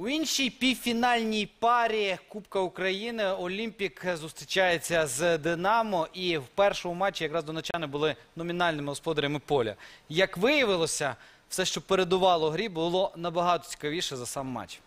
У іншій півфінальній парі Кубка України Олімпік зустрічається з Динамо. І в першому матчі якраз донечани були номінальними господарями поля. Як виявилося, все, що передувало грі, було набагато цікавіше за сам матч.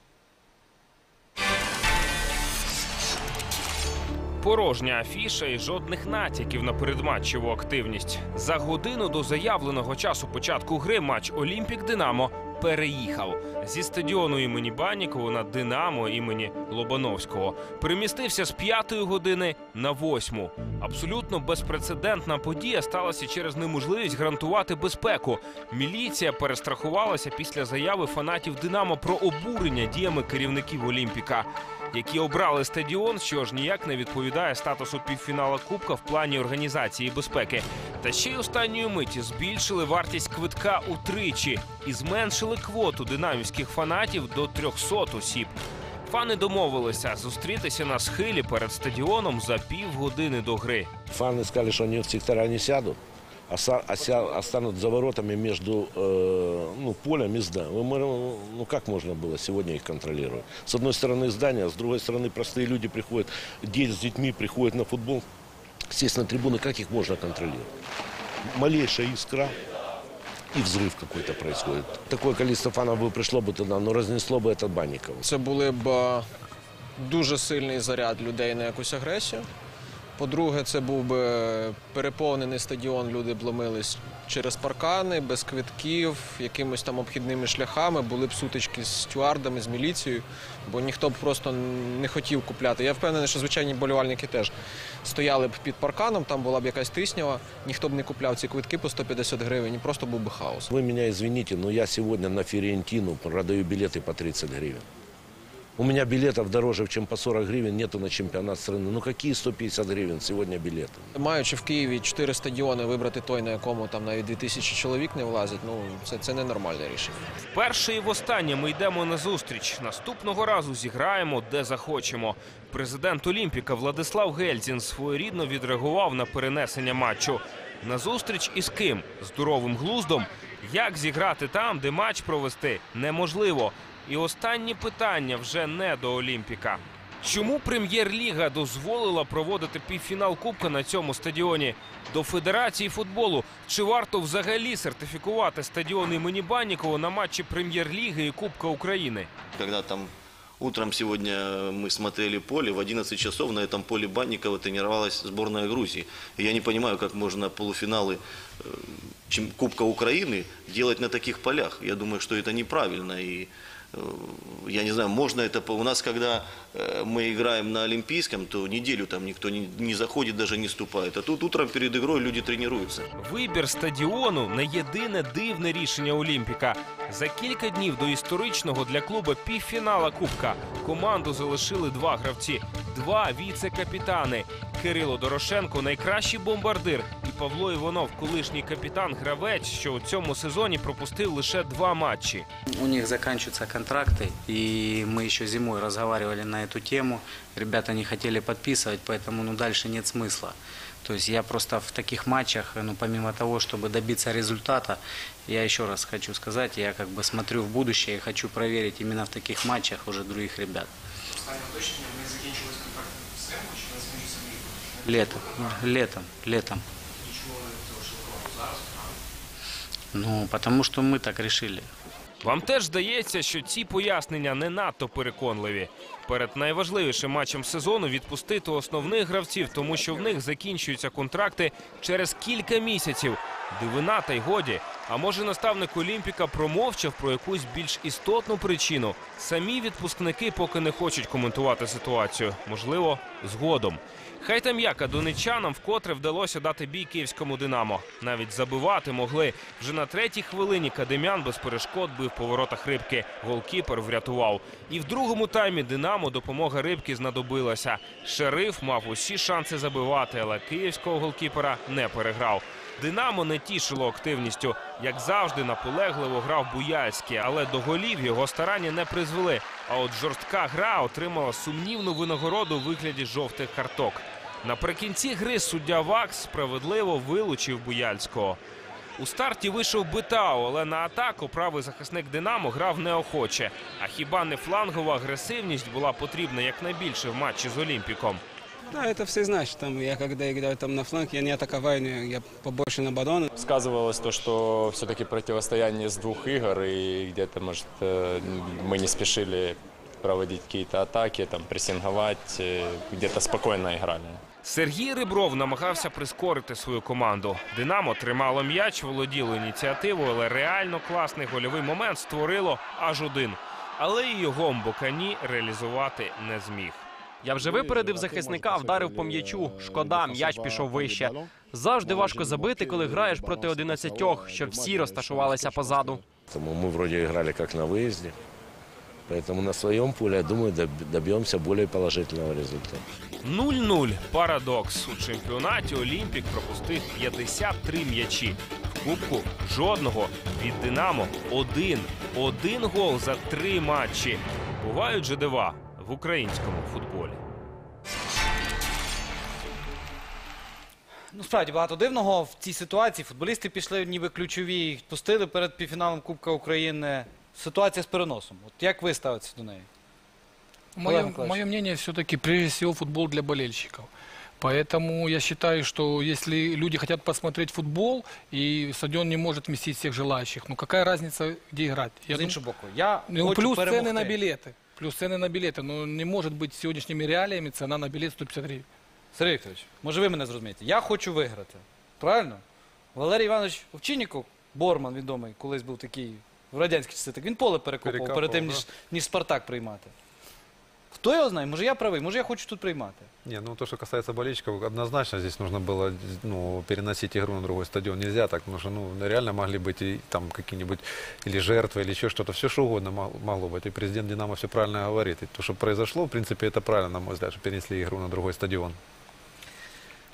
Порожня афіша і жодних натяків на передматчеву активність. За годину до заявленого часу початку гри матч Олімпік Динамо переїхав зі стадіону імені Баннікова на Динамо імені Лобановського. Перемістився з п'ятої години на восьму. Абсолютно безпрецедентна подія сталася через неможливість гарантувати безпеку. Міліція перестрахувалася після заяви фанатів Динамо про обурення діями керівників Олімпіка які обрали стадіон, що ж ніяк не відповідає статусу півфінала Кубка в плані організації безпеки. Та ще й останньої миті збільшили вартість квитка утричі і зменшили квоту динамівських фанатів до 300 осіб. Фани домовилися зустрітися на схилі перед стадіоном за півгодини до гри. Фаны сказали, что они в сектора не сядут, а са- а ся- останут за воротами между э, ну, полем и зданием. Мы можем- Ну как можно было сегодня их контролировать? С одной стороны здание, а с другой стороны простые люди приходят, дети с детьми приходят на футбол, сесть на трибуны, как их можно контролировать? Малейшая искра, и взрыв какой-то происходит. Такое количество фанов бы пришло бы туда, но разнесло бы это Банникова. Це були б е, дуже сильний заряд людей на якусь агресію. По-друге, це був би переповнений стадіон, люди б ломились через паркани, без квитків, якимось там обхідними шляхами, були б сутички з стюардами, з міліцією, бо ніхто б просто не хотів купляти. Я впевнений, що звичайні болівальники теж стояли б під парканом, там була б якась тиснява, ніхто б не купляв ці квитки по 150 гривень, і просто був би хаос. Вы меня извините, но я сегодня на Ферентину продаю билеты по 30 гривен. У меня билетов дороже, чем по 40 гривен, нету на чемпионат страны. Ну какие 150 гривен сегодня билеты? Маючи в Києві чотири стадіони, вибрати той, на якому там навіть 2000 чоловік не влазить, ну це, це ненормальне рішення. Вперше і востаннє ми йдемо на зустріч. Наступного разу зіграємо де захочемо. Президент Олімпіка Владислав Гельзін своєрідно відреагував на перенесення матчу. На зустріч із ким? Здоровим глуздом. Як зіграти там, де матч провести неможливо. І останнє питання вже не до Олімпіка. Чому прем'єр-ліга дозволила проводити півфінал Кубка на цьому стадіоні? До Федерації футболу чи варто взагалі сертифікувати стадіон імені Баннікова на матчі прем'єр-ліги і Кубка України? Когда там утром сегодня мы смотрели поле, в 11 часов на этом поле Банникова тренировалась сборная Грузии. И я не понимаю, как можно полуфиналы э, чем- Кубка Украины делать на таких полях. Я думаю, что это неправильно. И э, я не знаю, можно это... по- У нас, когда э, мы играем на Олимпийском, то неделю там никто не, не заходит, даже не ступает. А тут утром перед игрой люди тренируются. Вибір стадіону не єдине дивне рішення Олімпіка. За кілька днів до історичного для клубу півфінала Кубка команду залишили два гравці, два віце-капітани. Кирило Дорошенко, найкращий бомбардир, і Павло Іванов, колишній капітан-гравець, що у цьому сезоні пропустив лише два матчі. У них заканчиваются контракты, и мы еще зимой разговаривали на эту тему. Ребята не хотели подписывать, поэтому ну, дальше нет смысла. То есть я просто в таких матчах, ну, помимо того, чтобы добиться результата, я еще раз хочу сказать, я как бы смотрю в будущее и хочу проверить именно в таких матчах уже других ребят. Летом, летом, летом. Ну, тому що ми так вирішили. Вам теж здається, що ці пояснення не надто переконливі. Перед найважливішим матчем сезону відпустити основних гравців, тому що в них закінчуються контракти через кілька місяців. Дивина та й годі. А може наставник Олімпіка промовчав про якусь більш істотну причину. Самі відпускники поки не хочуть коментувати ситуацію. Можливо, згодом. Хай там як, а донечанам вкотре вдалося дати бій київському Динамо. Навіть забивати могли. Вже на третій хвилині Кадемян без перешкод бив по воротах рибки. Голкіпер врятував. І в другому таймі Динамо допомога рибки знадобилася. Шериф мав усі шанси забивати, але київського голкіпера не переграв. Динамо не тішило активністю. Як завжди, наполегливо грав Буяльський, але до голів його старання не призвели. А от жорстка гра отримала сумнівну винагороду у вигляді жовтих карток. Наприкінці гри суддя Вакс справедливо вилучив Буяльського. У старті вийшов Битао, але на атаку правий захисник Динамо грав неохоче. А хіба не флангова агресивність була потрібна якнайбільше в матчі з Олімпіком? Да, это все знают, что там я когда играю там на фланг, я не атаковаю, не- я побольше на оборону. сказывалось то, что все-таки противостояние с двух игр, и где-то, может, э, мы не спешили проводить какие-то атаки, там, прессинговать, э, где-то спокойно играли. Сергій Рибров намагався прискорити свою команду. Динамо тримало м'яч, володіло ініціативою, але реально класний гольовий момент створило аж один. Але і його Мбокані реалізувати не зміг. Я вже випередив захисника, вдарив по м'ячу. Шкода, м'яч пішов вище. Завжди важко забити, коли граєш проти одинадцятьох, щоб всі розташувалися позаду. Поэтому мы вроде играли как на выезде. Поэтому на своем поле, я думаю, доб- добьемся более положительного результата. 0-0. Парадокс. У чемпіонаті Олімпік пропустив 53 м'ячі. В Кубку жодного. Від Динамо один. Один гол за три матчі. Бувають же дива в українському футболі. Ну, справді багато дивного в цій ситуації. Футболісти пішли ніби ключові, їх пустили перед півфіналом Кубка України. Ситуація з переносом. От як ви ставитеся до неї? Мое, Олег Николаевич. мое мнение, все-таки прежде всего футбол для болельщиков. Поэтому я считаю, что если люди хотят посмотреть футбол, и стадион не может вместить всех желающих, ну какая разница, где играть? Я з дум- іншого боку, я ну, хочу плюс перемогти. цены на билеты. Плюс цены на билеты. Но не может быть сегодняшними реалиями цена на билет 150 гривен. Сергій Вікторович, може ви мене зрозумієте? Я хочу виграти. Правильно? Валерій Іванович Овчинніков, Борман відомий, колись був такий в радянські часи, так він поле перекопав Перекопав, перед тим, да. ніж, ніж Спартак приймати. Хто його знає? Може я правий, може я хочу тут приймати. Не, ну то, что касается болельщиков, однозначно здесь нужно было ну, переносить игру на другой стадион. Нельзя так, потому что ну, реально могли быть и там какие-нибудь или жертвы, или еще что-то. Все что угодно мо- могло быть. И президент Динамо все правильно говорит. И то, что произошло, в принципе, это правильно, на мой взгляд, что перенесли игру на другой стадион.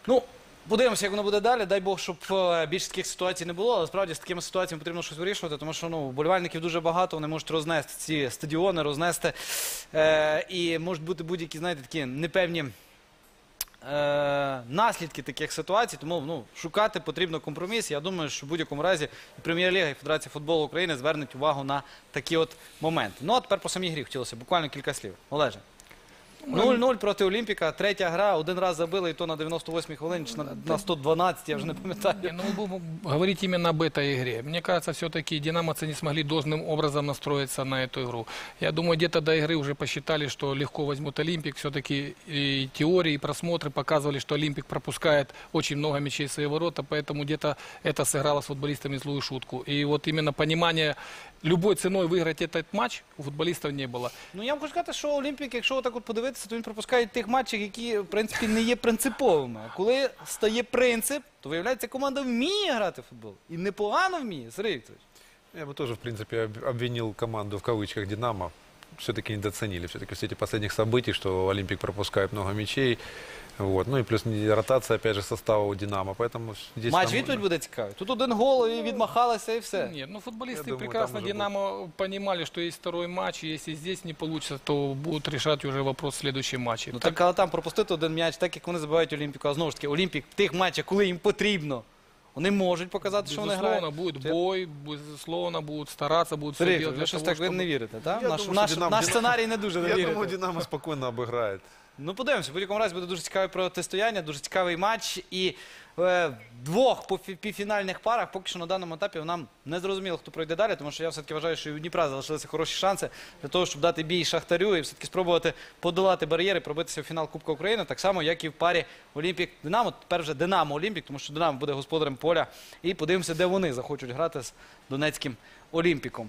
Ну, подивимося, як воно буде далі. Дай Бог, щоб е, більше таких ситуацій не було. Але справді з такими ситуаціями потрібно щось вирішувати, тому що ну, вболівальників дуже багато, вони можуть рознести ці стадіони, рознести. Е, і можуть бути будь-які, знаєте, такі непевні. Е, наслідки таких ситуацій, тому ну, шукати потрібно компроміс. Я думаю, що в будь-якому разі і Прем'єр-ліга і Федерація футболу України звернуть увагу на такі от моменти. Ну а тепер по самій грі хотілося буквально кілька слів. Олеже. 0-0 проти Олімпіка, третя гра, один раз забили, і то на 98-й хвилині, чи на, на 112, я вже не пам'ятаю. Не, ну, будем говорить именно об этой игре. Мне кажется, все-таки динамовцы не смогли должным образом настроиться на эту игру. Я думаю, где-то до игры уже посчитали, что легко возьмут Олимпик. Все-таки и теории, и просмотры показывали, что Олимпик пропускает очень много мячей в свои ворота, поэтому где-то это сыграло с футболистами злую шутку. И вот именно понимание любой ценой выиграть этот матч у футболистов не было. Ну я вам хочу сказати, що Олімпік, якщо так от подивитися, то він пропускає в тих матчах, які в принципі не є принциповими. А коли стає принцип, то виявляється, команда вміє грати в футбол. І непогано вміє, Сергій Вікторович. Я бы тоже, в принципе, об- обвинил команду в кавычках «Динамо». Все-таки недооценили. Все-таки в свете последних событий, что Олимпик пропускает много мячей. Вот. Ну и плюс не- ротация, опять же, состава у «Динамо». Поэтому здесь... Матч там- відповідь буде цікавий. Тут один гол і відмахалися, і все. Нет, ну футболисты Я думаю, прекрасно там уже Динамо понимали, что есть второй матч, и если здесь не получится, то будут решать уже вопрос в следующем матче. Ну Так- так, але там пропустити один м'яч, так як вони забивають Олімпіку. А знову ж таки, Олімпік в тих матчах, коли їм потрібно, вони можуть показати, що вони Безусловно, грають. будет Це- бой, безусловно, будут стараться, будут все Сергій делать Вікторович, ви для щось того, так ви не чтобы... вірите, так? Я Наш, думаю, наш, що Динамо- наш сценарій не дуже ви Я вірите. думаю, «Динамо» спокойно обыграет. Ну, подивимося, в будь-якому разі буде дуже цікаве протистояння, дуже цікавий матч. І е, двох по півфінальних парах поки що на даному етапі нам не зрозуміло, хто пройде далі, тому що я все-таки вважаю, що і у Дніпра залишилися хороші шанси для того, щоб дати бій Шахтарю і все-таки спробувати подолати бар'єри, пробитися в фінал Кубка України, так само, як і в парі Олімпік Динамо. Тепер вже Динамо Олімпік, тому що Динамо буде господарем поля. І подивимося, де вони захочуть грати з Донецьким Олімпіком.